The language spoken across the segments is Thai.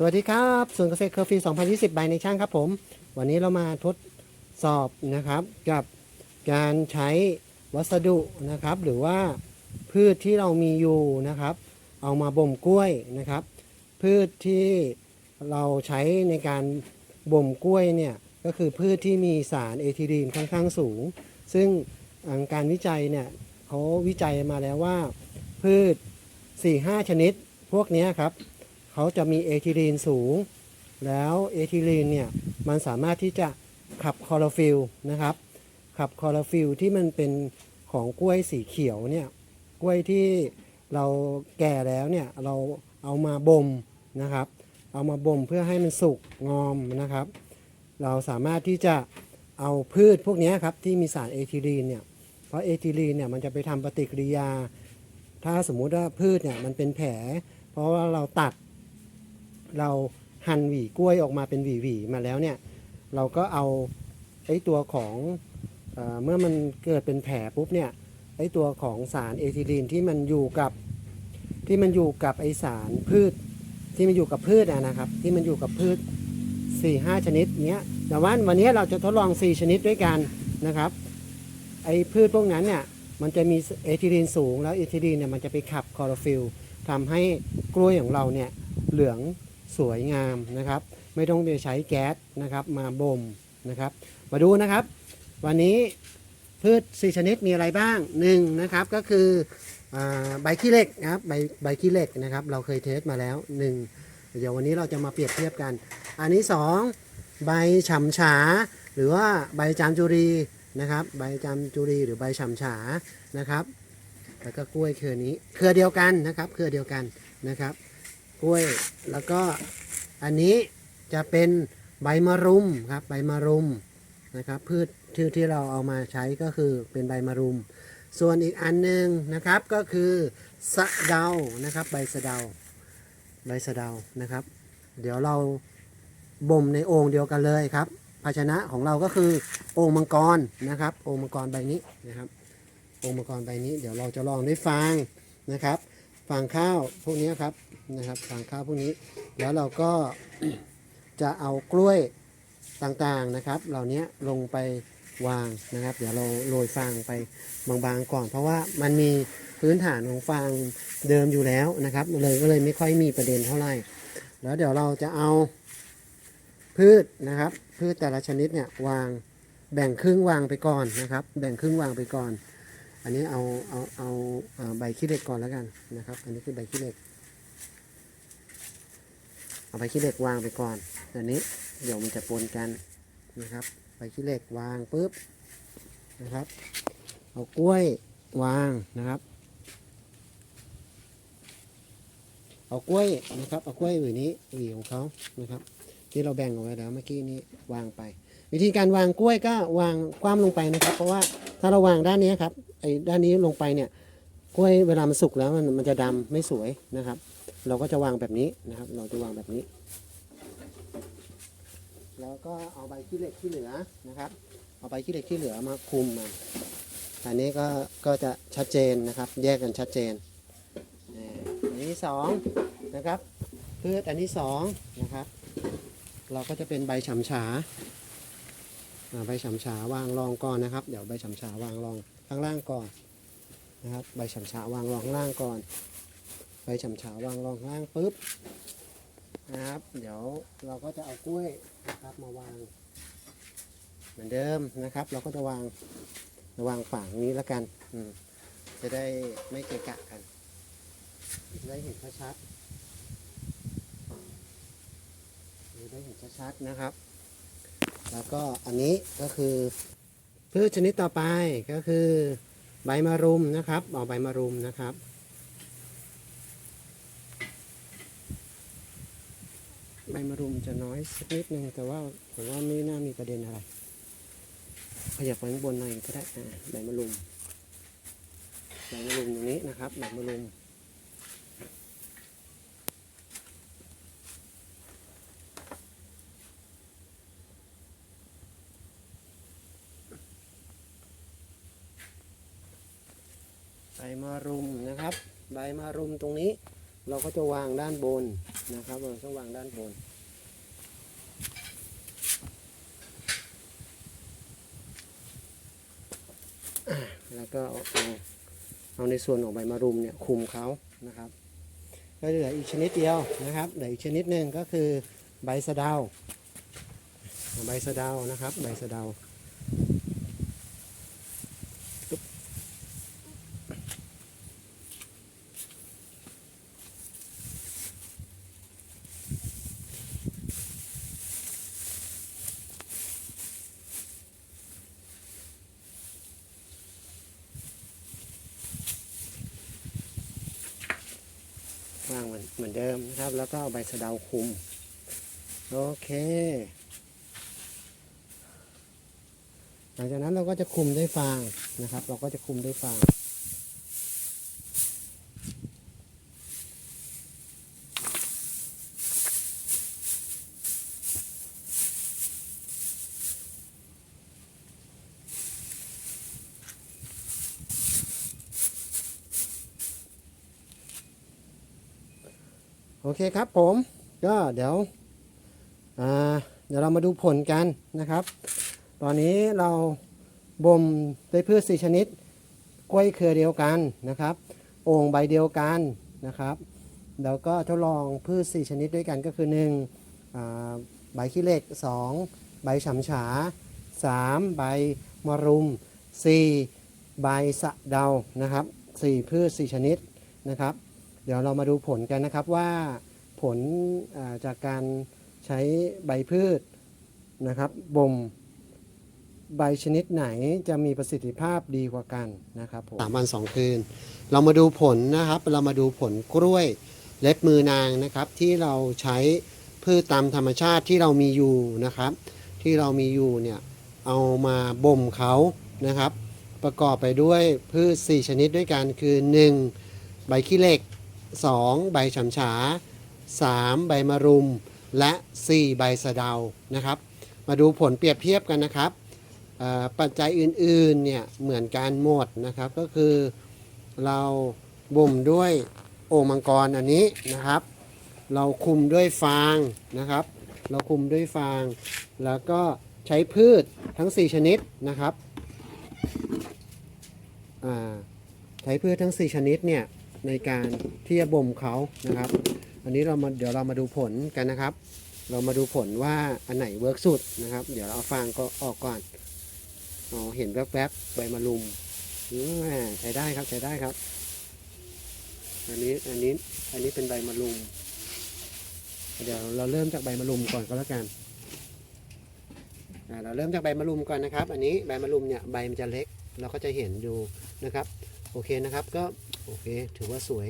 สวัสดีครับส่วนเกษตรเคอร์ฟี2020 ใบในช่างครับผม วันนี้เรามาทดสอบนะครับกับการใช้วัสดุนะครับ หรือว่าพืชที่เรามีอยู่นะครับ เอามาบ่มกล้วยนะครับ พืชที่เราใช้ในการบ่มกล้วยเนี่ยก็คือพืชที่มีสารเอทิลีนค่อนข้างสูง ซึ่งการวิจัยเนี่ยเขาวิจัยมาแล้วว่าพืช 4-5 ชนิดพวกนี้ครับ เขาจะมีเอทิลีนสูง แล้วเอทิลีนเนี่ยมันสามารถที่จะขับคลอโรฟิลล์นะครับ ขับคลอโรฟิลล์ที่มันเป็นของกล้วยสีเขียวเนี่ยกล้วยที่เราแก่แล้วเนี่ยเราเอามาบ่มนะครับ เอามาบ่มเพื่อให้มันสุกงอมนะครับ เราสามารถที่จะเอาพืชพวกนี้ครับที่มีสารเอทิลีนเนี่ยเพราะเอทิลีนเนี่ยมันจะไปทำปฏิกิริยา ถ้าสมมุติว่าพืชเนี่ยมันเป็นแผล เพราะว่าเราตัด เราหั่นหวีกล้วยออกมาเป็นหวีหวีมาแล้วเนี่ย เราก็เอาไอ้ตัวของเออเมื่อมันเกิดเป็นแผลปุ๊บเนี่ยไอ้ตัวของสารเอทิลีนที่มันอยู่กับที่มันอยู่กับไอสารพืช ที่มันอยู่กับพืชนะครับ ที่มันอยู่กับพืช4ี่ห้าชนิดเนี้ยแต่ว่าวันนี้เราจะทดลอง 4 ชนิดด้วยกันนะครับไอพืชพวกนั้นเนี่ยมันจะมีเอทิลีนสูงแล้วเอทิลีนเนี่ยมันจะไปขับคลอโรฟิลทำให้กล้วยของเราเนี่ยเหลือง สวยงามนะครับ ไม่ต้องไปใช้แก๊สนะครับมาบ่มนะครับ มาดูนะครับ วันนี้พืช4ชนิดมีอะไรบ้าง1นะครับก็คือใบขี้เหล็กนะครับใบใบขี้เหล็กนะครับ เราเคยเทสมาแล้ว 1 เดี๋ยววันนี้เราจะมาเปรียบเทียบกัน อันนี้ 2 ใบฉ่ำฉา หรือว่าใบจามจุรีนะครับ ใบจามจุรีหรือใบฉ่ำฉานะครับแล้วก็กล้วยเครือนี้เครือเดียวกันนะครับ เครือเดียวกันนะครับ กล้วย แล้วก็อันนี้จะเป็นใบมะรุมครับ ใบมะรุมนะครับพืชที่ที่เราเอามาใช้ก็คือเป็นใบมะรุม ส่วนอีกอันหนึ่งนะครับก็คือสะเดานะครับ ใบสะเดา ใบสะเดานะครับ เดี๋ยวเราบ่มในโอ่งเดียวกันเลยครับ ภาชนะของเราก็คือโอ่งมังกรนะครับโอ่งมังกรใบนี้นะครับโอ่งมังกรใบนี้ เดี๋ยวเราจะลองด้วยฟางนะครับ ฟางข้าวพวกนี้ครับนะครับฟางข้าวพวกนี้ แล้วเราก็จะเอากล้วยต่างๆนะครับ เหล่านี้ลงไปวางนะครับ เดี๋ยวเราโรยฟางไปบางๆก่อน เพราะว่ามันมีพื้นฐานของฟางเดิมอยู่แล้วนะครับ เลยก็เลยไม่ค่อยมีประเด็นเท่าไหร่ แล้วเดี๋ยวเราจะเอาพืชนะครับ พืชแต่ละชนิดเนี่ยวางแบ่งครึ่งวางไปก่อนนะครับ แบ่งครึ่งวางไปก่อน อันนี้เอาเอาเอาใบขี้เหล็กก่อนแล้วกันนะครับ อันนี้คือใบขี้เหล็ก เอาใบขี้เหล็กวางไปก่อนอันนี้เดี๋ยวมันจะปนกันนะครับ ใบขี้เหล็กวางปุ๊บนะครับ เอากล้วยวางนะครับ เอากล้วยนะครับ เอากล้วยหวีนี้หวีของเขานะครับ ที่เราแบ่งเอาไว้แล้วเมื่อกี้นี้วางไป วิธีการวางกล้วยก็วางคว่ำลงไปนะครับ เพราะว่าถ้าเราวางด้านนี้ครับ ไอ้ด้านนี้ลงไปเนี่ยกล้วยเวลามันสุกแล้วมันมันจะดำไม่สวยนะครับ เราก็จะวางแบบนี้นะครับ เราจะวางแบบนี้ แล้วก็เอาใบขี้เหล็กที่เหลือนะครับ เอาใบขี้เหล็กที่เหลือมาคุมมันอันนี้ก็ก็จะชัดเจนนะครับ แยกกันชัดเจนอันนี้สองนะครับพืชอันที่สองนะครับ เราก็จะเป็นใบฉ่ำฉาอ่าใบฉ่ำฉาวางรองก่อนนะครับ เดี๋ยวใบฉ่ำฉาวางรอง ข้างล่างก่อนนะครับ ใบฉ่ำฉาวางรองข้างล่างก่อน ใบฉ่ำฉาวางรองข้างล่างปุ๊บนะครับ เดี๋ยวเราก็จะเอากล้วยนะครับมาวาง เหมือนเดิมนะครับ เราก็จะวางระวางฝั่งนี้แล้วกันอืมจะได้ไม่เกะกะกันจะได้เห็นชัดๆจะได้เห็นชัดๆนะครับ แล้วก็อันนี้ก็คือ พืชชนิดต่อไปก็คือ ใบมะรุมนะครับเอาใบมะรุมนะครับ ใบมะรุมจะน้อยสักนิดนึงแต่ว่าผมว่าไม่น่ามีประเด็นอะไรขยับไปข้างบนหน่อยก็ได้ใบมะรุมใบมะรุมตรงนี้นะครับใบมะรุม ใบมะรุมนะครับ ใบมะรุมตรงนี้ เราก็จะวางด้านบนนะครับเราต้องวางด้านบน แล้วก็เอาเอาในส่วนของใบมะรุมเนี่ยคุมเขานะครับก็เหลืออีกชนิดเดียวนะครับเหลืออีกชนิดหนึ่งก็คือใบสะเดาใบสะเดานะครับ ใบสะเดา วางเหมือนเหมือนเดิมนะครับ แล้วก็เอาใบสะเดาคุม โอเค หลังจากนั้นเราก็จะคุมด้วยฟางนะครับ เราก็จะคุมด้วยฟาง เคครับผม ก็เดี๋ยวอ่าเดี๋ยวเรามาดูผลกันนะครับ ตอนนี้เราบ่มด้วยพืชสี่ชนิด กล้วยเครือเดียวกันนะครับ โอ่งใบเดียวกันนะครับ แล้วก็ทดลองพืชสี่ชนิดด้วยกันก็คือ1อ่าใบขี้เหล็ก 2 ใบฉำฉา 3 ใบมะรุม 4 ใบสะเดานะครับ4พืช4ชนิดนะครับ เดี๋ยวเรามาดูผลกันนะครับว่า ผลาจากการใช้ใบพืชนะครับบ่มใบชนิดไหนจะมีประสิทธิภาพดีกว่ากันนะครับผมสามวันสองคืน เรามาดูผลนะครับ เรามาดูผลกล้วยเล็บมือนางนะครับ ที่เราใช้พืชตามธรรมชาติที่เรามีอยู่นะครับ ที่เรามีอยู่เนี่ยเอามาบ่มเขานะครับ ประกอบไปด้วยพืช 4 ชนิดด้วยกันคือ 1. ใบขี้เหล็ก 2. ใบฉำฉา 3. ใบมะรุม และ 4 ใบสะเดานะครับ มาดูผลเปรียบเทียบกันนะครับ ปัจจัยอื่นๆเนี่ยเหมือนกันหมดนะครับก็คือเราบ่มด้วยโอ่งมังกรอันนี้นะครับ เราคุมด้วยฟางนะครับ เราคุมด้วยฟาง แล้วก็ใช้พืชทั้ง 4 ชนิดนะครับใช้พืชทั้ง 4 ชนิดเนี่ยในการที่จะบ่มเขานะครับ อันนี้เรามาเดี๋ยวเรามาดูผลกันนะครับ เรามาดูผลว่าอันไหนเวิร์กสุดนะครับ เดี๋ยวเราเอาฟางก็ออกก่อนอ๋อเห็นแวบๆใบมะรุมใช้ได้ครับใช้ได้ครับ อันนี้อันนี้อันนี้เป็นใบมะรุม เดี๋ยวเราเริ่มจากใบมะรุมก่อนก็แล้วกันเราเริ่มจากใบมะรุมก่อนนะครับ อันนี้ใบมะรุมเนี่ยใบมันจะเล็ก เราก็จะเห็นอยู่นะครับ โอเคนะครับก็โอเค ถือว่าสวย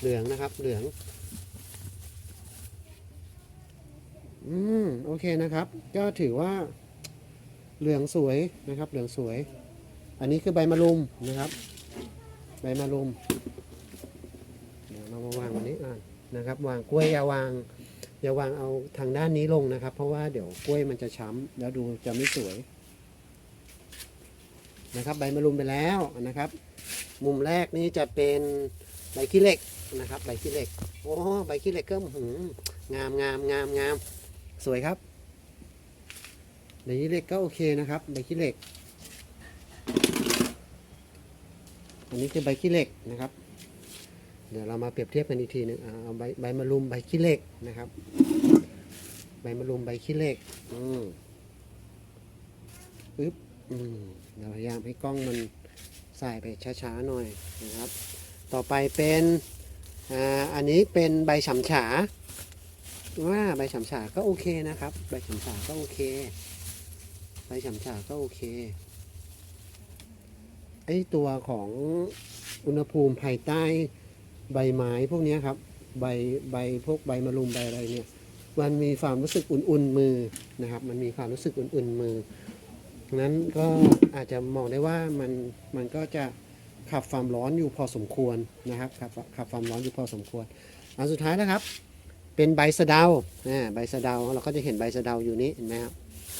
เหลืองนะครับ เหลือง อืมโอเคนะครับ ก็ถือว่าเหลืองสวยนะครับ เหลืองสวย อันนี้คือใบมะรุมนะครับ ใบมะรุมเดี๋ยวเรามาวางวันนี้อ่านนะครับ วางกล้วยอย่าวางอย่าวางเอาทางด้านนี้ลงนะครับ เพราะว่าเดี๋ยวกล้วยมันจะช้ำแล้วดูจะไม่สวย นะครับ ใบมะรุมไปแล้วนะครับ มุมแรกนี้จะเป็นใบขี้เหล็กนะครับ ใบขี้เหล็กโอ้ใบขี้เหล็กก็หืองามงามงามงาม สวยครับใบขี้เหล็กก็โอเคนะครับใบขี้เหล็ก อันนี้คือใบขี้เหล็กนะครับ เดี๋ยวเรามาเปรียบเทียบกันอีกทีหนึงอ่าเอาใบใบมะรุมใบขี้เหล็กนะครับ ใบมะรุมใบขี้เหล็ก อืมปึ๊บอืมเราพยายามให้กล้องมันใส่ไปช้าๆหน่อยนะครับ ต่อไปเป็น อ่า อันนี้เป็นใบฉ่ำฉา ว่าใบฉ่ำฉาก็โอเคนะครับ ใบฉ่ำฉาก็โอเค ใบฉ่ำฉาก็โอเค ไอตัวของอุณหภูมิภายใต้ใบไม้พวกนี้ครับ ใบใบพวกใบมะรุมใบอะไรเนี่ย มันมีความรู้สึกอุ่นๆมือนะครับ มันมีความรู้สึกอุ่นๆมือนั้นก็อาจจะมองได้ว่ามันมันก็จะขับความร้อนอยู่พอสมควรนะครับขับขับความร้อนอยู่พอสมควรอันสุดท้ายนะครับ เป็นใบสะเดาอ่าใบสะเดาเราก็จะเห็นใบสะเดาอยู่นี้เห็นไหมครับ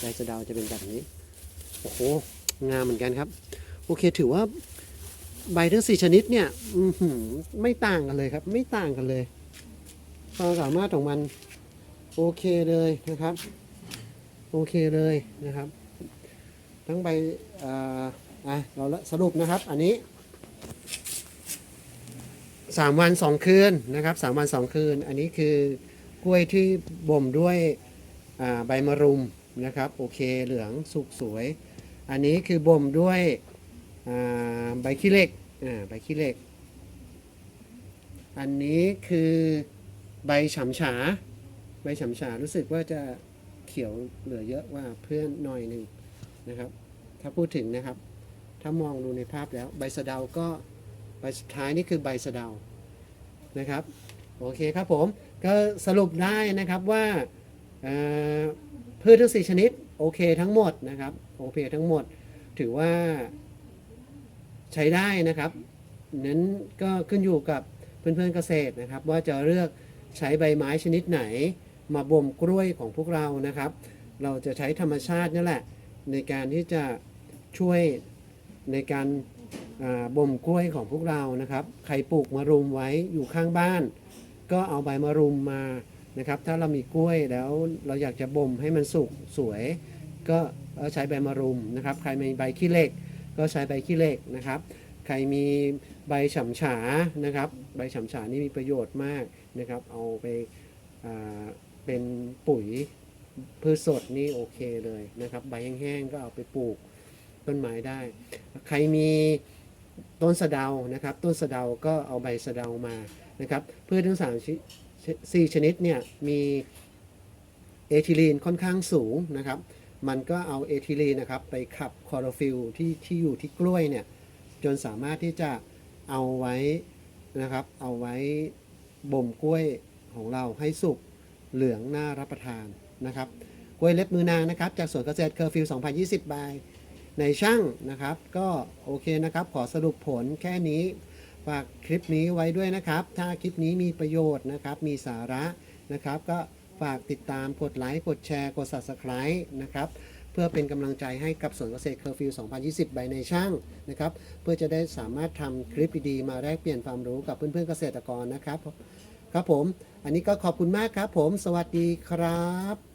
ใบสะเดาจะเป็นแบบนี้โอ้โหงามเหมือนกันครับ โอเคถือว่าใบทั้งสี่ชนิดเนี่ยอืไม่ต่างกันเลยครับ ไม่ต่างกันเลยความสามารถของมันโอเคเลยนะครับ โอเคเลยนะครับ ทั้งใบอ่าเราสรุปนะครับ อันนี้ สามวันสองคืนนะครับสามวันสองคืน อันนี้คือกล้วยที่บ่มด้วยใบมะรุมนะครับโอเคเหลืองสุกสวย อันนี้คือบ่มด้วยใบขี้เหล็กอ่าใบขี้เหล็ก อันนี้คือใบฉำฉา ใบฉำฉารู้สึกว่าจะเขียวเหลือเยอะว่าเพื่อนหน่อยหนึ่งนะครับ ถ้าพูดถึงนะครับ ถ้ามองดูในภาพแล้วใบสะเดาก็ ใบสุดท้ายนี่คือใบสะเดานะครับโอเคครับผมก็สรุปได้นะครับว่าพืชทั้งสี่ชนิดโอเคทั้งหมดนะครับโอเคทั้งหมดถือว่าใช้ได้นะครับนั้นก็ขึ้นอยู่กับเพื่อนๆเกษตรนะครับ ว่าจะเลือกใช้ใบไม้ชนิดไหน มาบ่มกล้วยของพวกเรานะครับ เราจะใช้ธรรมชาตินี่แหละในการที่จะช่วยในการ บ่มกล้วยของพวกเรานะครับ ใครปลูกมะรุมไว้อยู่ข้างบ้าน ก็เอาใบมะรุมมานะครับ ถ้าเรามีกล้วยแล้วเราอยากจะบ่มให้มันสุกสวย ก็ใช้ใบมะรุมนะครับ ใครมีใบขี้เหล็ก ก็ใช้ใบขี้เหล็กนะครับ ใครมีใบฉ่ำฉานะครับ ใบฉ่ำฉานี่มีประโยชน์มากนะครับ เอาไปเป็นปุ๋ยพืชสดนี่โอเคเลยนะครับ ใบแห้งๆก็เอาไปปลูก ต้นไม้ได้ ใครมีต้นสะเดานะครับ ต้นสะเดาก็เอาใบสะเดามานะครับพืชทั้งสามสี่ชนิดเนี่ยมีเอทิลีนค่อนข้างสูงนะครับ มันก็เอาเอทิลีนนะครับไปขับคลอโรฟิลที่ที่อยู่ที่กล้วยเนี่ยจนสามารถที่จะเอาไว้นะครับเอาไว้บ่มกล้วยของเราให้สุกเหลืองน่ารับประทานนะครับกล้วยเล็บมือนางนะครับ จากสวนเกษตรเคอร์ฟิว2020 บาย ในช่างนะครับ ก็โอเคนะครับ ขอสรุปผลแค่นี้ ฝากคลิปนี้ไว้ด้วยนะครับ ถ้าคลิปนี้มีประโยชน์นะครับ มีสาระนะครับ ก็ฝากติดตามกดไลค์ กดแชร์ กด subscribe นะครับ เพื่อเป็นกำลังใจให้กับสวนเกษตรเคอร์ฟิว 2020 ใบในช่างนะครับ เพื่อจะได้สามารถทำคลิปดีๆมาแลกเปลี่ยนความรู้กับเพื่อนๆเกษตรกรนะครับ ครับผม อันนี้ก็ขอบคุณมากครับผม สวัสดีครับ